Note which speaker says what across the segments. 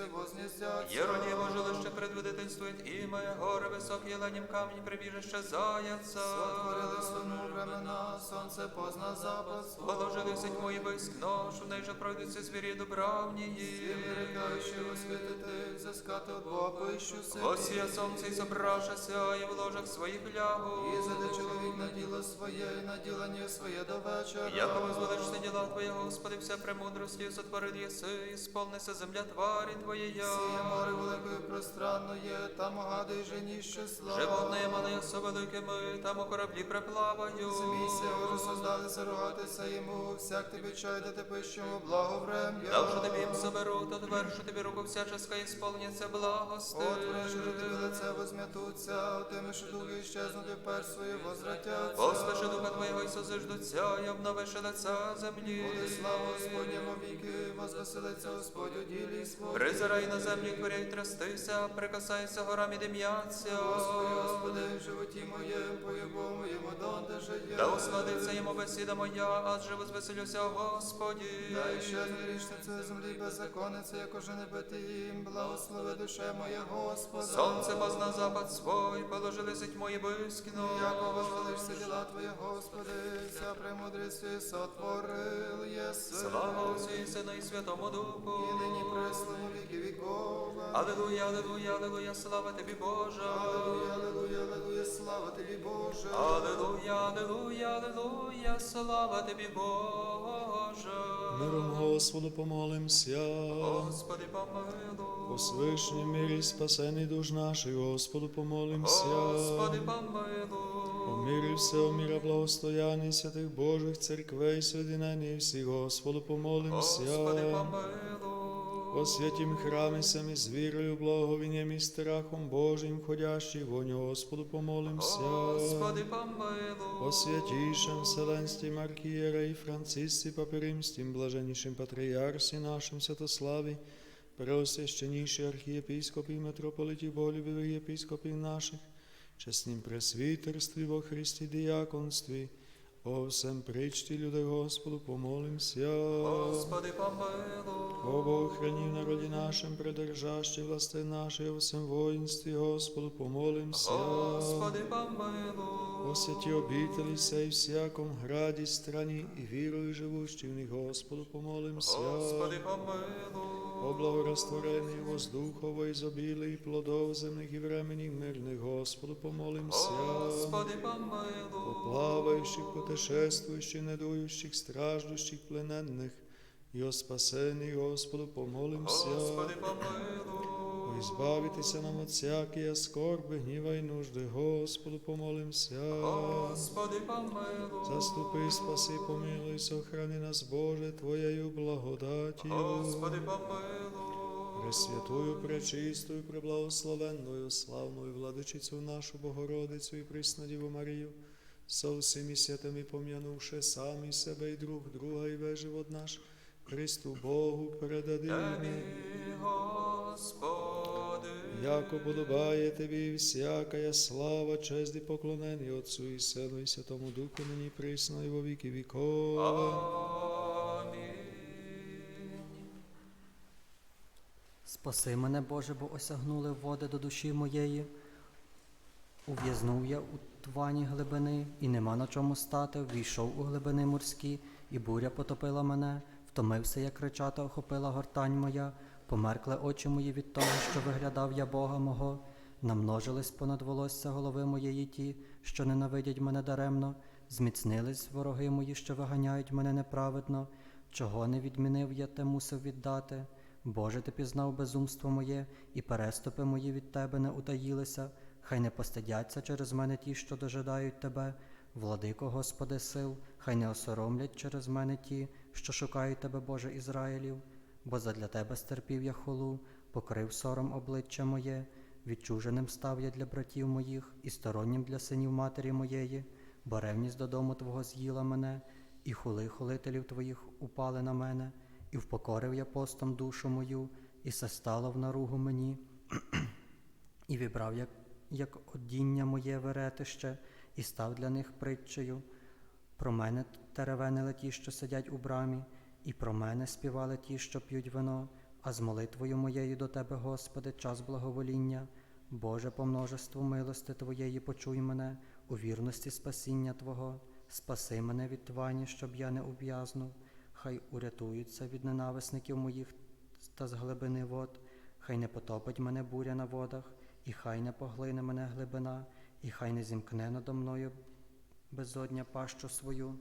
Speaker 1: птицы вознездятся.
Speaker 2: Єронімо жилище предводительствует іме, гори високі, ленім камінь, прибіжище заяца.
Speaker 1: Сотворили сunu времена, сонце позна запад свой.
Speaker 2: Положили сеть мої виськ ношу, неже пройдуться звірі добравнії.
Speaker 1: Вирекаючи освітити, взискати от Бога пищу себе.
Speaker 2: Осія сонце і собрашася, і в ложах своїх лягу.
Speaker 1: І заде чоловік на діло своє, і на ділення своє до вечора.
Speaker 2: Яко возвеличте діла Твоє, Господи, вся премудрості сотворив єси, і сповнися земля тварі Твоєя.
Speaker 1: Сіє море великою пространною, там огади й женіще слава.
Speaker 2: Животне мале со великими, там у кораблі приплаваю.
Speaker 1: Змійся, уже создалися рогатися йому, всяк тобі чай дати пищу, благо врем'я.
Speaker 2: Дав що тобі їм соберу, то твершу тобі руку всяческа і сповняться благости.
Speaker 1: Отвориш же тобі лице возм'ятуться, що дуги щезнути вперше свої возвратяться.
Speaker 2: Послиши духа Твоєго і созиждуться, і обновиш лиця землі.
Speaker 1: Буде слава Господня віки, возвеселиться Господь у ділі своїй.
Speaker 2: Призирай на землі, хворяй трястися, прикасайся горам і дим'яться.
Speaker 1: Господи, Господи, в животі моєму, по-єбому моєму донде жиє.
Speaker 2: Да усладиться йому бесіда моя, адже возвеселюся, Господі.
Speaker 1: Дай щезне річниця землі беззаконниця, як уже не бити їм, благослови душе моя Господа.
Speaker 2: Сонце позна запад свой, положили сеть мої вискну.
Speaker 1: Яко возвелишся діла Твоє, Господи, вся премудрістю сотворил єси.
Speaker 2: Слава Отцю і Сину і Святому Духу.
Speaker 1: І нині преславу віки вікова.
Speaker 2: Аллилуйя, аллилуйя, аллилуйя, слава тобі, Боже.
Speaker 1: Аллилуйя, аллилуйя, аллилуйя, слава тобі, Боже.
Speaker 2: Аллилуйя, аллилуйя, аллилуйя, слава тобі, Боже.
Speaker 3: Миром Господу помолимся.
Speaker 2: Господи, помилуй.
Speaker 3: О свишній мирі спасений душ наших, Господу помолимся.
Speaker 2: Господи, помилуй.
Speaker 3: О мирі всього міра благостояння святих Божих церквей, соєдинені всіх, Господу помолимся.
Speaker 2: Господи, помилуй.
Speaker 3: О святім храмі самі з вірою, благовінням і страхом Божим, входящих вонь, Господу помолимся.
Speaker 2: Господи, помилуй.
Speaker 3: О святійшем Вселенстві Маркієра і Францисці Паперимстім, блаженнішим патріарсі нашим Святославі, преосвященніші архієпископів, митрополитів, боголюбивих єпископів наших, чеснім пресвітерстві во Христі діяконстві, о всем причті, люди Господу, помолимся.
Speaker 2: Господи, помилуй.
Speaker 3: О Бог, храни в народі нашим, придержащи власти наші, о всем воїнстві, Господу, помолимся.
Speaker 2: Господи, помилуй.
Speaker 3: О святі обітелі сей всяком граді, страні і вірою живущі в них, Господу, помолимся.
Speaker 2: Господи, помилуй.
Speaker 3: О благорастворенні воздухово і плодов земних і времені мирних, Господу, помолимся.
Speaker 2: Господи, помилуй.
Speaker 3: плаваючих, путешествуючих, недуючих, страждущих, плененних, і о спасенні, Господу, помолимся.
Speaker 2: Господи, помилуй.
Speaker 3: Избавитися нам от всякої скорби, гніва й нужди, Господу, помолимся.
Speaker 2: Господи, помилуй.
Speaker 3: Заступи, спаси, помилуй, сохрани нас, Боже, Твоєю благодатію.
Speaker 2: Господи, помилуй.
Speaker 3: Пресвятую, пречистою, преблагословенною, славною владичицю нашу Богородицю і Приснодіву Марію, со всіми святими пом'янувши самі себе і друг друга, і весь живот наш, Христу Богу передадим.
Speaker 2: Тобі, Господи.
Speaker 3: Яко подобає тобі всякая слава, честь і поклонення Отцу і Сину і Святому Духу, нині і присно і во віки віков.
Speaker 4: Спаси мене, Боже, бо осягнули води до душі моєї. Ув'язнув я у твані глибини, і нема на чому стати. Війшов у глибини морські, і буря потопила мене. Втомився я кричати, охопила гортань моя. Померкли очі мої від того, що виглядав я Бога мого. Намножились понад волосся голови моєї ті, що ненавидять мене даремно. Зміцнились вороги мої, що виганяють мене неправедно. Чого не відмінив я, те мусив віддати. Боже, ти пізнав безумство моє, і переступи мої від тебе не утаїлися. Хай не постидяться через мене ті, що дожидають тебе. Владико, Господи сил, хай не осоромлять через мене ті, що шукають тебе, Боже Ізраїлів. Бо задля тебе стерпів я хулу, покрив сором обличчя моє, відчуженим став я для братів моїх і стороннім для синів матері моєї, бо ревність додому Твого з'їла мене, і хули хулителів Твоїх упали на мене, і впокорив я постом душу мою, і се стало в наругу мені, і вібрав як, як одіння моє веретище, і став для них притчею. Про мене теревенили ті, що сидять у брамі, і про мене співали ті, що п'ють вино. а з молитвою моєю до Тебе, Господи, час благовоління. Боже, по множеству милости Твоєї почуй мене у вірності спасіння Твого. Спаси мене від твані, щоб я не ув'язнув. Хай урятуються від ненависників моїх та з глибини вод. Хай не потопить мене буря на водах, і хай не поглине мене глибина, і хай не зімкне надо мною безодня пащу свою.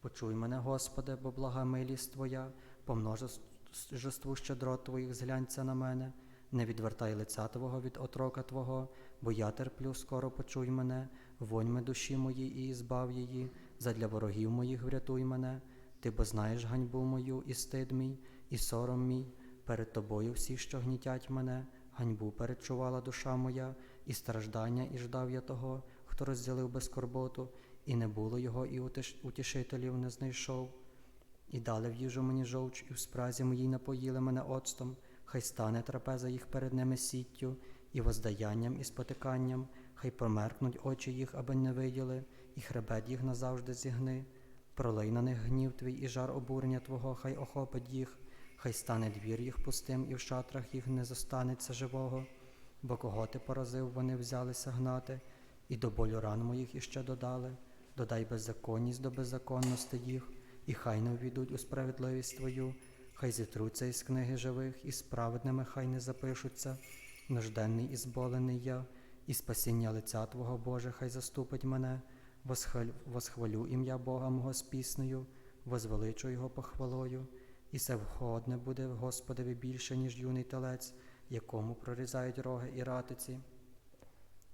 Speaker 4: Почуй мене, Господи, бо блага милість Твоя, по множеству щедрот Твоїх зглянься на мене, не відвертай лиця Твого від отрока Твого, бо я терплю, скоро почуй мене, воньми душі моїй і збав її, задля ворогів моїх врятуй мене, Ти бо знаєш ганьбу мою і стид мій, і сором мій, перед Тобою всі, що гнітять мене, ганьбу перечувала душа моя, і страждання, і ждав я того, хто розділив безкорботу, і не було його, і утішителів не знайшов. І дали в їжу мені жовч, і в спразі моїй напоїли мене оцтом, хай стане трапеза їх перед ними сіттю, і воздаянням, і спотиканням, хай промеркнуть очі їх, аби не виділи, і хребет їх назавжди зігни. Пролий на них гнів твій і жар обурення Твого, хай охопить їх, хай стане двір їх пустим, і в шатрах їх не зостанеться живого. Бо кого ти поразив, вони взялися гнати, і до болю ран моїх іще додали. Додай беззаконність до беззаконності їх, і хай не увійдуть у справедливість Твою, хай зітруться із книги живих, і справедними хай не запишуться. Нужденний і зболений я, і спасіння лиця Твого Боже, хай заступить мене, восхвалю ім'я Бога мого з піснею, возвеличу Його похвалою, і се входне буде Господеві більше, ніж юний телець, якому прорізають роги і ратиці.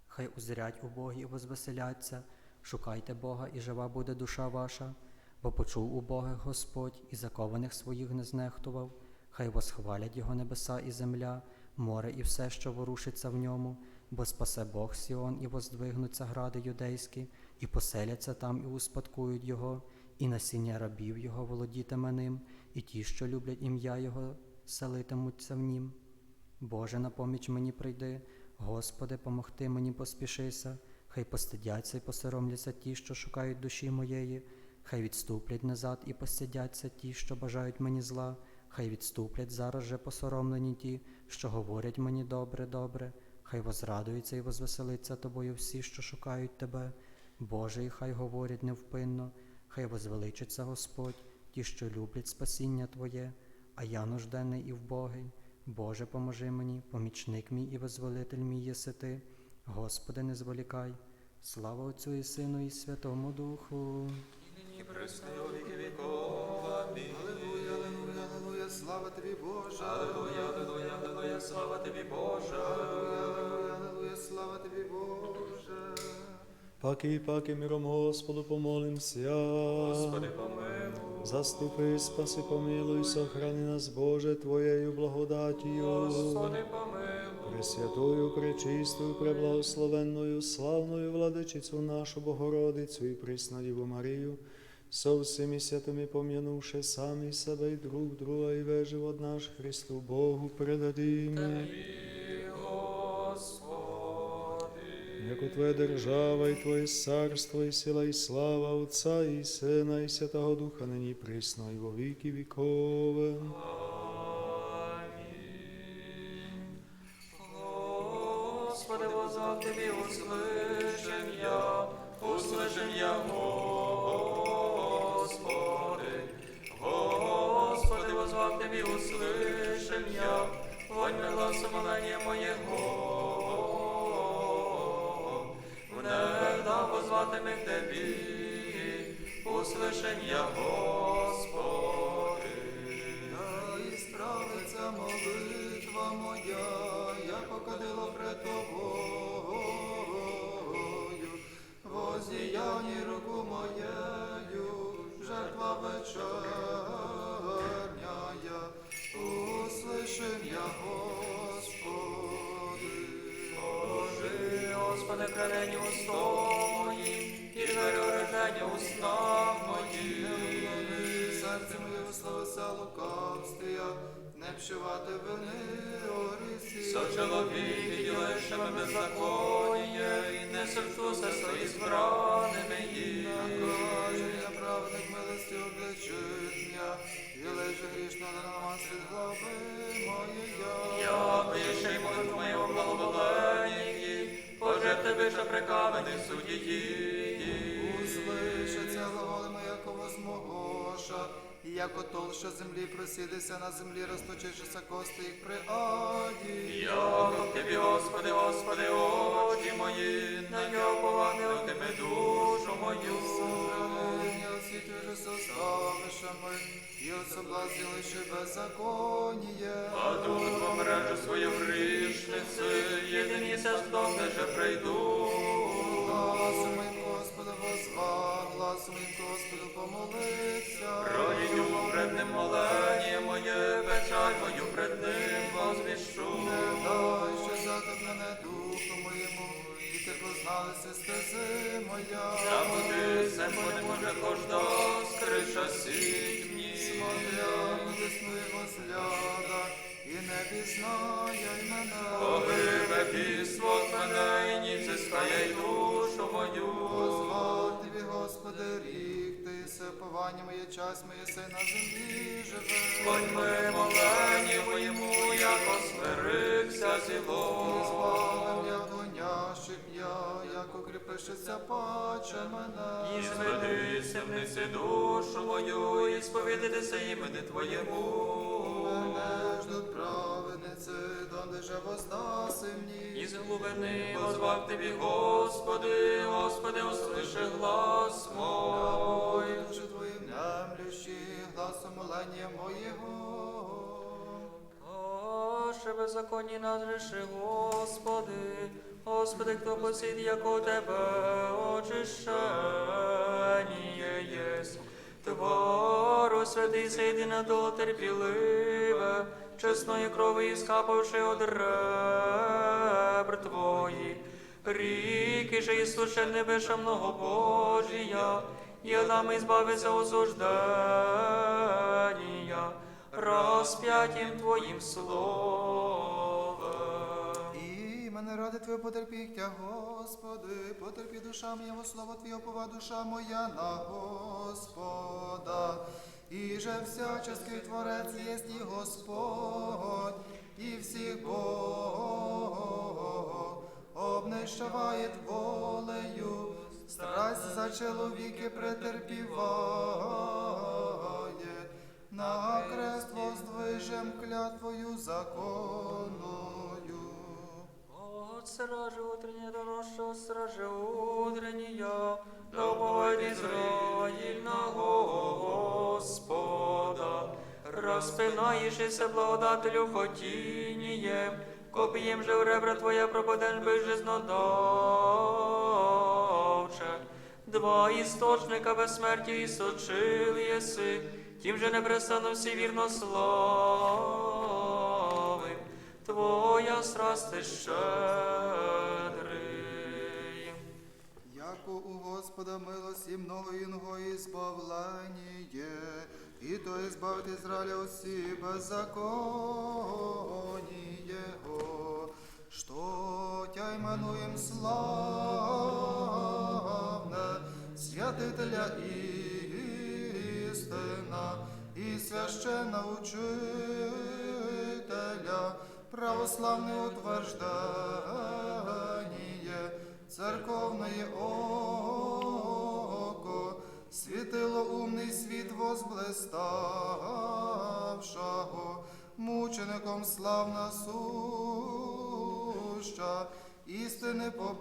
Speaker 4: Хай узрять убогі і возвеселяться, шукайте Бога, і жива буде душа ваша, бо почув убогих Господь і закованих своїх не знехтував. Хай восхвалять його небеса і земля, море і все, що ворушиться в ньому, бо спасе Бог Сіон, і воздвигнуться гради юдейські, і поселяться там, і успадкують його, і насіння рабів його володітиме ним, і ті, що люблять ім'я Його, селитимуться в нім. Боже, на поміч мені прийди, Господи, помогти мені поспішися, хай постидяться і посоромляться ті, що шукають душі моєї, хай відступлять назад і постидяться ті, що бажають мені зла, хай відступлять зараз же посоромлені ті, що говорять мені добре, добре, хай возрадуються і возвеселиться тобою всі, що шукають тебе. Боже, і хай говорять невпинно, хай возвеличиться Господь, ті, що люблять спасіння Твоє, а я нужденний і вбогий. Боже, поможи мені, помічник мій і визволитель мій єси ти. Господи, не зволікай. Слава Отцю і Сину, і Святому Духу.
Speaker 5: І віки віков. Амінь.
Speaker 1: Аллилуйя, аллилуйя, аллилуйя, слава тобі, Боже.
Speaker 5: Аллилуйя, аллилуйя, аллилуйя, слава тобі, Боже.
Speaker 1: Аллилуйя, аллилуйя, слава тобі, Боже.
Speaker 3: Паки, паки, миром Господу помолимся.
Speaker 5: Господи, помилуй.
Speaker 3: Заступи, спаси, помилуй, сохрани нас, Боже, Твоєю благодатію.
Speaker 5: Господи, помилуй.
Speaker 3: Пресвятою, пречистою, преблагословенною, славною владичицю нашу Богородицю і Преснодіву Марію, со всіми святими пом'янувши самі себе і друг друга, і весь живот наш Христу Богу.
Speaker 5: Господи.
Speaker 3: Яко Твоя держава, і Твоє царство, і сила, і слава Отця, і Сина, і Святого Духа, нині присно, і во віки вікове.
Speaker 5: Возватиме Тебі, услышим я, Господи.
Speaker 1: Да і справиться молитва моя, я покадила пред тобою, воздіяні руку моєю, жертва вечерняя, услышим я, Господи.
Speaker 5: Божи, Господи, прелені устої, і рождення уста мої.
Speaker 1: Серце моє висловися лукавствія, не вшивати вини орисі.
Speaker 5: Со чоловік, ділишими беззаконня, і не серцуся свої збраними їм.
Speaker 1: Накаження праведних милості обличення, і лежи грішно на нас від глави
Speaker 5: Я
Speaker 1: Услышаться глаголами, яко возмогоша, і яко толща землі просідеться на землі, розточившися кости їх при аді.
Speaker 5: Я тобі, Господи, Господи, очі мої, на нього повадив душу мою.
Speaker 1: Сохранення освітлює составишами, і особлазили ще беззаконіє.
Speaker 5: А тут по мережу свою грішниці, єдині здохне, же прийду.
Speaker 1: Господу возва, моїм Господу помолився.
Speaker 5: Радію пред ним моленіє моє, печаль мою пред ним возвіщу.
Speaker 1: Не дай, що задав мене духу моєму, і ти позналися стези моя.
Speaker 5: Забуди, се моє може кожда, скриша сіть мені.
Speaker 1: Смотря і не пізнає й мене.
Speaker 5: Погибе піство мене, і ні зискає й душу мою.
Speaker 1: Позвав тобі, Господи, рік, ти сеповання моє час, моє сей на землі живе.
Speaker 5: Будь ми молені моєму, як осмирикся зіло.
Speaker 1: Збавив я гонящих я, як укріпишся паче мене.
Speaker 5: І зведи сімниці душу мою, і сповідатися імені Твоєму.
Speaker 1: Ждуть праведниці, донде же воздаси мені.
Speaker 5: Із глибини возвав Тобі, Господи, Господи, услиши глас мой.
Speaker 1: Ой, душі твоїм немлющі, гласом молення моєго.
Speaker 5: Аше беззаконні нас греши, Господи, Господи, хто посід, як у Тебе очищення єсть. Твору святий сейди на терпіливе, чесної крови іскапавши од ребр Твої. Ріки же і небеша многобожія, єдами збавиться осуждення, розп'ятім Твоїм словом.
Speaker 1: Мене ради Твоє потерпіття, Господи, потерпі душа моя, во слово Твоє пова душа моя на Господа. І же всяческий Творець єсть і Господь, і всіх Бог обнищаває волею, страсть за чоловіки претерпіває, на крест воздвижем клятвою законною.
Speaker 5: Дорожчого стражи утренняя, да уповает Израиль на Господа. Распинаєшся благодателю хотінієм, копієм же в ребра твоя пропадеш безжизнодавче. Два істочника безсмерті і сочили єси, тим же непрестанно всі вірно славим. Твоя страсти щедрий.
Speaker 1: Яко у Господа милості много іного і і то избавити Израиля усі беззаконні Його, що тя іменуєм славне, святителя істина, і священна учителя, православне утверждення, церковне око, світило умний світ возблиставшого, мучеником славна суща, істини поборника,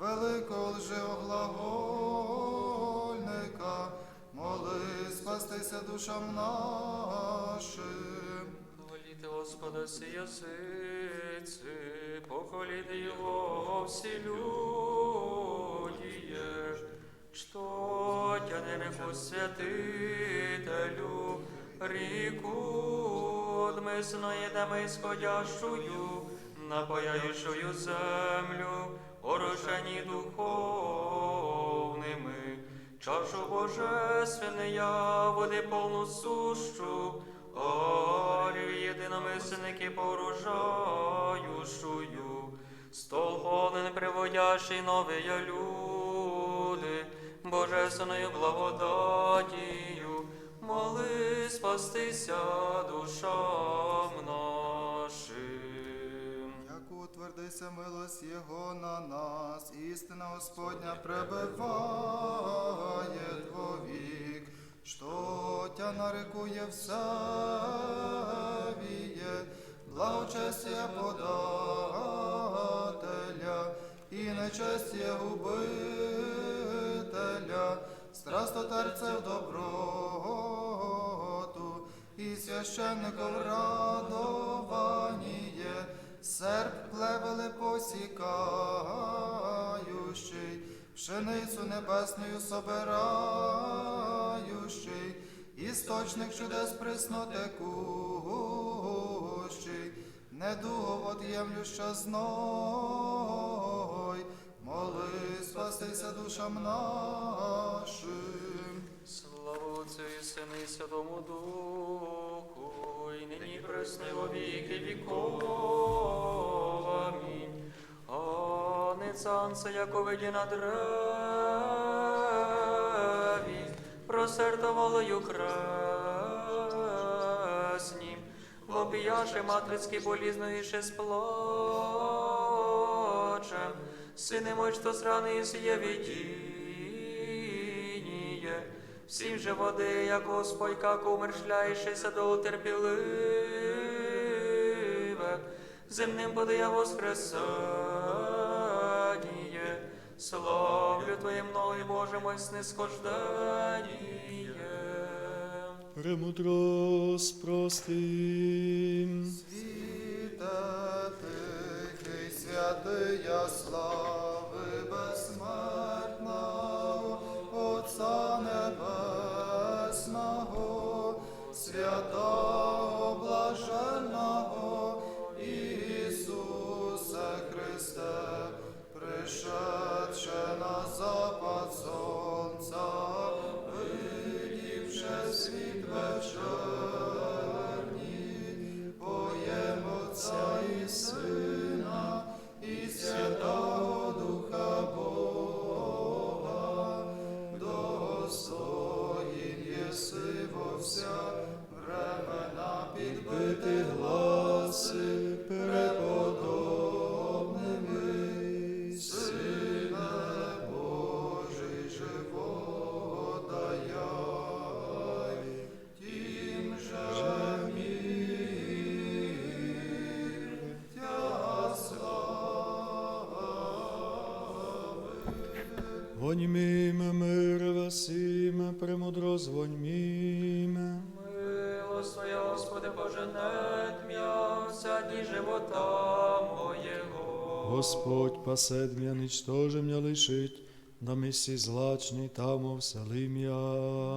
Speaker 1: великого лжеоглагольника, моли спастися душам нашим.
Speaker 5: Хваліте Господа всі язиці, похваліте Його всі люди, що тяне ріку святителю, ріку одмисної дами исходящую, напаяючую землю, орошені духовними, чашу божественная, води повну сущу, Орю єдиномисленники поружающую, стол повний приводящий новые люди, божественною благодатію, моли спастися душам нашим.
Speaker 1: Як утвердися милость Його на нас, істина Господня пребиває твовік, що тя нарекує все віє, благочестя подателя і нечестя губителя, страстотерцев доброту і священников радованіє, серп плевели посікаючий, пшеницю небесною собираючий, істочник чудес приснотекущий, недуго от'ємлюща зной, моли спастися душам нашим.
Speaker 5: Слава Отцю і і Святому Духу, і нині пресне віки віков. Не цанце, яко виді на древі, просертовалою краснім, вопіяше матрицьки болізною ще з плачем, сини мой, що сраний сіє видіння, всім же води, як Господь, как умершляєшися до терпеливе, земним подає воскресання, славлю Твоє мною, Боже мой, снисхождення.
Speaker 3: Премудро спростим.
Speaker 1: Світа тихий, святий, я слави Поєм
Speaker 3: Господь пасет м'я, ничтоже м'я лишить, на місці злачний там овселим я.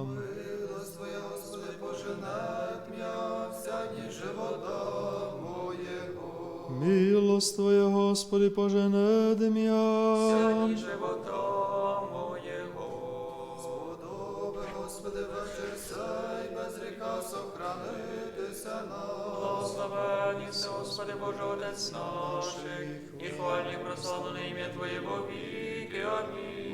Speaker 1: Милость Твоя, Господи, пожене тмя, вся дні живота моєго.
Speaker 3: Милость Твоя, Господи, пожене
Speaker 5: Вся
Speaker 3: м'я.
Speaker 5: живота моєго.
Speaker 1: Подоби, Господи, вечір сей, без ріка сохранитися нам.
Speaker 5: Благословені Господи Боже, Отець наших, і хвальні прославлене ім'я Твоє во віки. Амінь.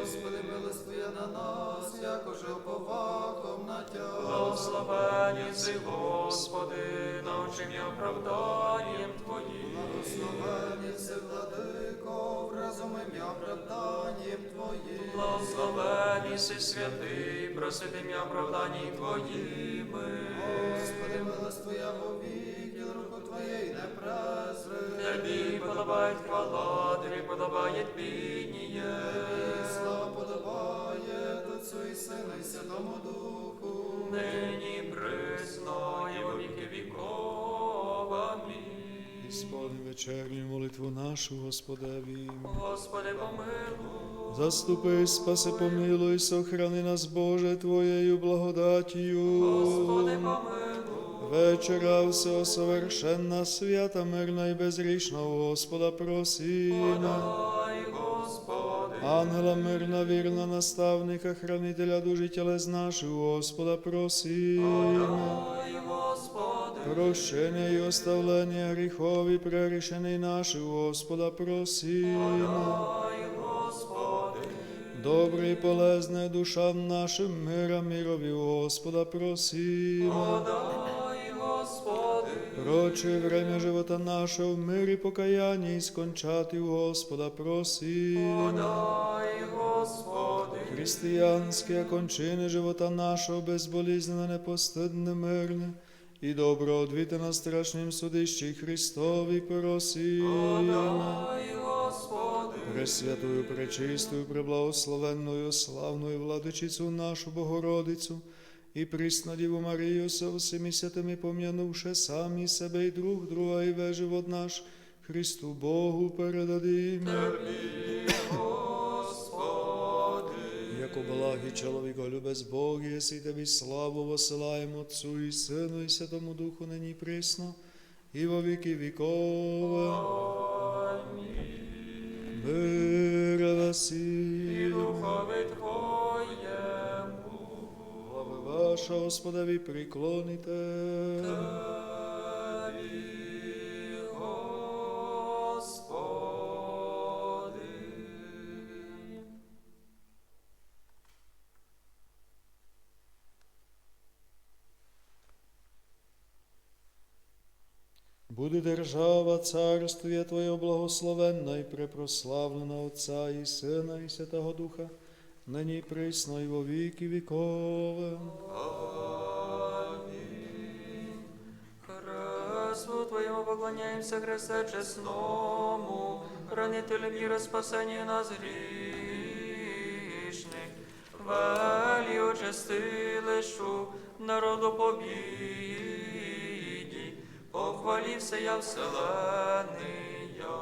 Speaker 1: Господи, милость на нас, якоже оповаком на Тя.
Speaker 5: Благословені си, Господи, научи мене оправданням Твоїм.
Speaker 1: Благословені си, владико, разом ім'я оправданням Твоїм.
Speaker 5: Благословені си святий, просити мене оправданні Твоїми.
Speaker 1: Господи, милость Твоя вовік, і руку Твоєї не презри.
Speaker 5: Тобі подобає хвала, тобі подобає пініє.
Speaker 1: Слава подобає Отцю і Сину і Святому Духу.
Speaker 5: Нині присно і во віки віков. Амінь.
Speaker 3: Ісполни вечерню молитву нашу, Господеві.
Speaker 5: Господи, помилуй.
Speaker 3: Заступи, спаси, помилуй, сохрани нас, Боже, Твоєю благодатію.
Speaker 5: Господи, помилуй.
Speaker 3: Вечора всього совершенна, свята, мирна і безрічна, у Господа просімо. Ангела мирна, вірна, наставника, хранителя душі тілес наших, Господа просімо. Прощення і оставлення гріхові, прерішений наших, Господа просімо. Добре і полезне душам нашим мира мирові у Господа просимо. Проче время живота нашого в мирі покаяння і скончати у Господа просимо.
Speaker 5: подай, Господи,
Speaker 3: Християнське кончини живота нашого безболізнене, непостидне, мирне, і добро одвіти на страшнім судищі Христові просимо.
Speaker 5: подай, Господи,
Speaker 3: Пресвятую, пречистую, преблагословенною, славною владичицю нашу Богородицю і присну Діву Марію со всіми святими пом'янувши самі себе і друг друга, і весь живот наш Христу Богу передадим. Яко благий чоловіко любез Бог, єси тобі славу восилаємо Отцу і Сину, і Святому Духу нині присно, і во віки вікова. Мира
Speaker 5: і
Speaker 3: Василь.
Speaker 5: духові.
Speaker 3: Ваша, Господові, приклоните.
Speaker 5: Тобі, Господи.
Speaker 3: Буде держава, царствія Твоє благословенна і препрославлена Отця і Сина, і Святого Духа, нині присно, і во віки вікове.
Speaker 5: Поклоняємося, Христе чесному, хранителю міра спасення нас грішних. Велі очистилишу народу побіді, похвалівся я вселений я.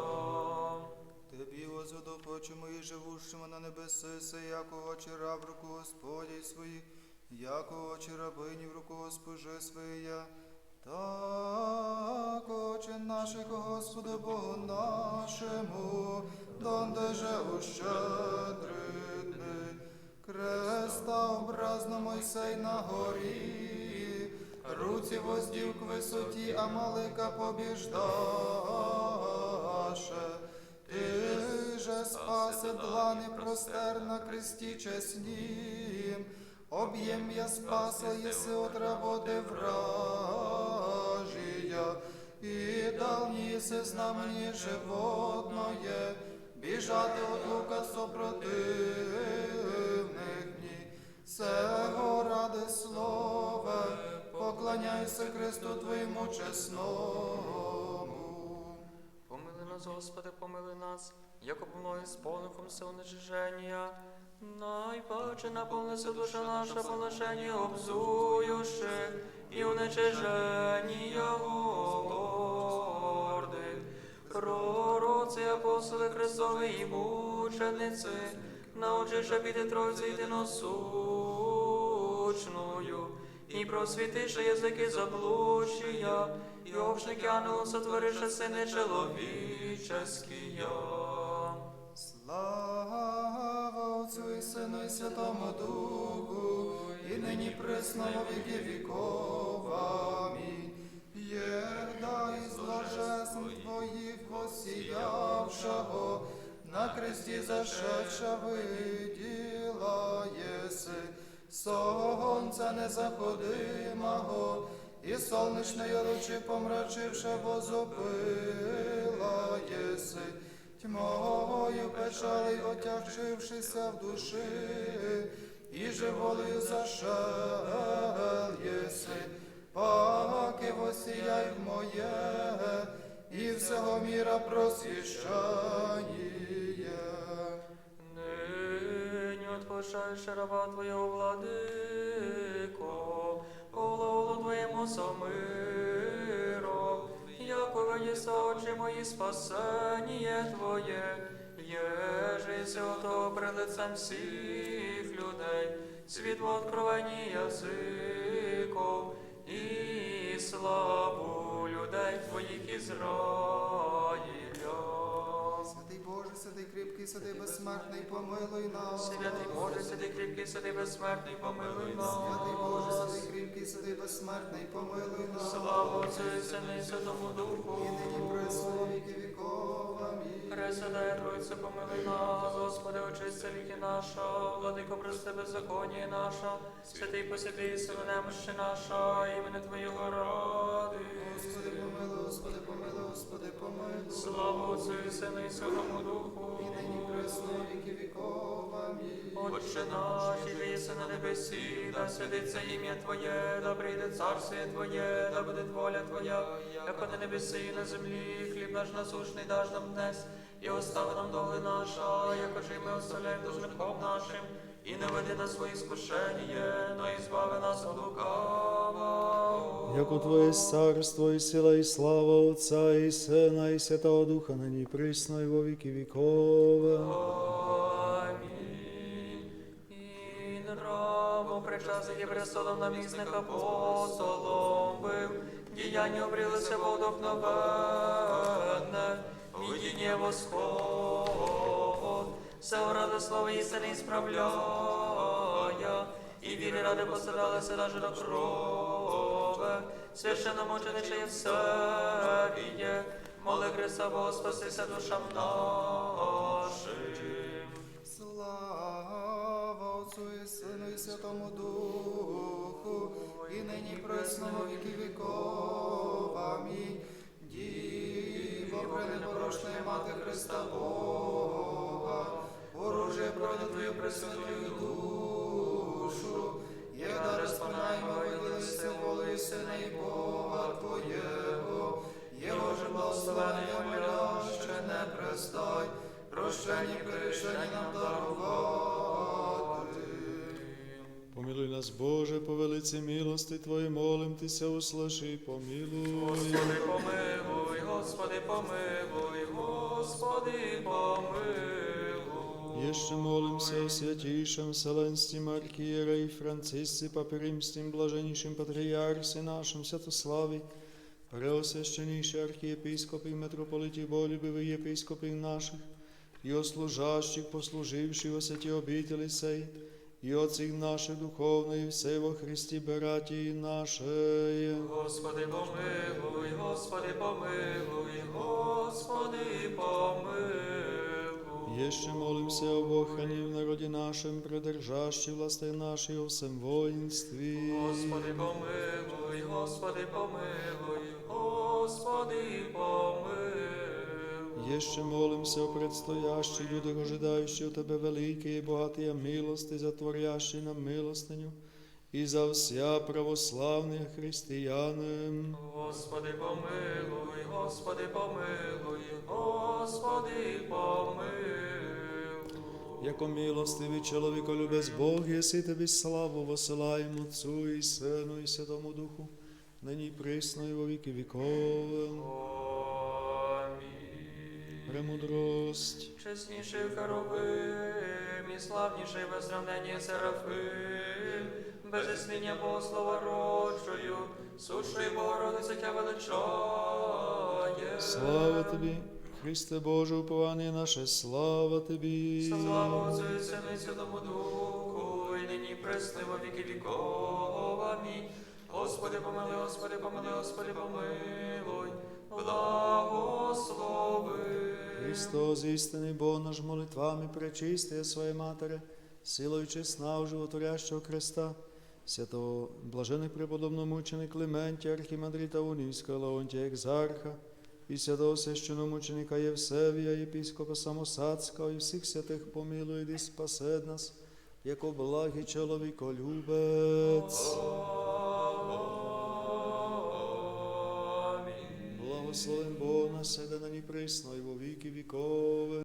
Speaker 1: Тебі возведу хочемо і живущими на небеси, се, яко очі раб руку Господі своїх, яко очі рабині в руку госпожи своя. Так очі наших, Господу Богу нашому, донде же ущедрити. Креста образно Мойсей на горі, руці воздів к висоті, а малика побіждаше. Ти же спаси длани простер на кресті чеснім, об'єм'я спаса єси от работи вражія, і дал єси знамені животное, біжати от лука сопротивних дні. Сего ради слове, поклоняйся Христу Твоєму чесному.
Speaker 5: Помили нас, Господи, помили нас, яко мною сповнихом все уничиження. Найпаче наповнися душа наша поношення обзуюши, і уничиження горди. Пророці, апостоли Христові і мучениці, научиша піти Тройці єдиносущною, і просвітише язики заблудшія, і общники ангелом сотворише сини чоловіческія.
Speaker 1: Слава Отцю і Сину і Святому Духу, нині присно во віки віков. Амінь. Єрда із блажесн Твоїх посіявшого, на кресті зашедша виділа єси, сонця незаходимого, і сонячної лучі помрачивши возопила єси, тьмою печали отягчившися в душі, і живолею зашел єси, паки восіяй моє, і всього міра просвіщає.
Speaker 5: Нині отпошаєш раба Твоєго владико, голову Твоєму самиром, яко виніса очі мої спасення Твоє, єжися ото пред лицем всіх людей, світло откровені язиков і славу людей Твоїх Ізраїля.
Speaker 1: Святий Боже, святий кріпкий сиди безсмертний, помилуй нас.
Speaker 5: Святий Боже, сиди кріпкий, сиди безсмертний, помилуй нас.
Speaker 1: Святий Боже, сиди кріпкий, сиди безсмертний, помилуй нас.
Speaker 5: Слава Отцю і Сину і Святому Духу.
Speaker 1: І нині пресно во віки.
Speaker 5: Тройця, помилуй нас, Господи, очисти віки наша, владико, прости беззаконня наша, святий посвятий силу немощі наша, імени Твоєго ради.
Speaker 1: Господи, помилуй, Господи, помилуй, Господи, помилуй.
Speaker 5: Слава Отцю і Сину і Святому Духу.
Speaker 1: І нині пресно віки віков. Амінь.
Speaker 5: Отче наш, і єси на небесі, да святиться ім'я Твоє, да прийде царствіє Твоє, да буде воля Твоя, як на небесі і на землі, хліб наш насушний даж нам днес, і остави нам доли наша, якож і ми оставляємо должником нашим, і не веди на свої скушення, но і збави нас від лукавого.
Speaker 3: Яко Твоє царство і сила, і слава Отця, і Сина, і Святого Духа, нині присно, і во віки віков.
Speaker 5: Амінь. І престолом намісних апостолом бив, діяння обрілося водохновенне, восход, все ради слова істини справляя, і віри ради постаралися даже до крови, священномучениче Євсевіє, моли Христа Бога, спасися душам нашим.
Speaker 1: Слава Отцу і Сину і Святому Духу, і нині пресно віки віков. Амінь. Діво пренепорочна мати Христа Бога, оружие проти Твою пресвятую душу, є дари спинаємо виділися волею Сина і Бога Твоєго, Його же благословення моляще не престай, прощення прирішення нам дарувати.
Speaker 3: Помилуй нас, Боже, по велиці милости Твої, молим Тися, услыши, і помилуй.
Speaker 5: Господи, помилуй, Господи, помилуй, Господи, помилуй.
Speaker 3: Еще молимся о святейшем Вселенском архиереи Франциске, Папе Римским, блаженнейшем Патриарсе нашем Святославе, преосвященнейший архиепископы и митрополиты болюбивые епископы наших, и о служащих, послуживших во святі обители сей, и от всех наших духовных, и все во Христе, братья наши.
Speaker 5: Господи, помилуй, Господи, помилуй, Господи, помилуй.
Speaker 3: Еще молимся об охране в народе нашем, продержащей власти нашей о всем воинстве.
Speaker 5: Господи, помилуй, Господи, помилуй, Господи, помилуй.
Speaker 3: Еще молимся о предстоящих людях, ожидающих от Тебе великие и богатые милости, затворящие нам милостыню, и за вся православные христианы.
Speaker 5: Господи, помилуй, Господи, помилуй, Господи, помилуй.
Speaker 3: Яко милостивий чоловіколюбець Бог, єси Тобі славу посилаємо Отцу і Сину і Святому Духу, нині і присно і во віки віков. Премудрость.
Speaker 5: Чесніший Харовим і славніший без сравнення Серафим, без існення Богослова рочою, сушою Богородиця тя величає.
Speaker 3: Слава Тобі, Христе Боже, уповання наше, слава Тобі.
Speaker 5: Слава Отцю і Сину і Святому Духу, і нині пресни во віки віков. Амінь. Господи, помилуй, Господи, помилуй, Господи, помилуй, благослови.
Speaker 3: Христос, істинний Бог наш молитвами пречистия своєї Матері, силою чесна у животворящого Христа, святого блажених преподобного мученик Клементія, архімандрита Унівського, Леонтія Екзарха, і святого священомученика Євсевія, єпископа Самосадського, і всіх святих помилуй і спасед нас, як благий чоловіколюбець. Благословен Бог на седе на ні присно і во віки вікове.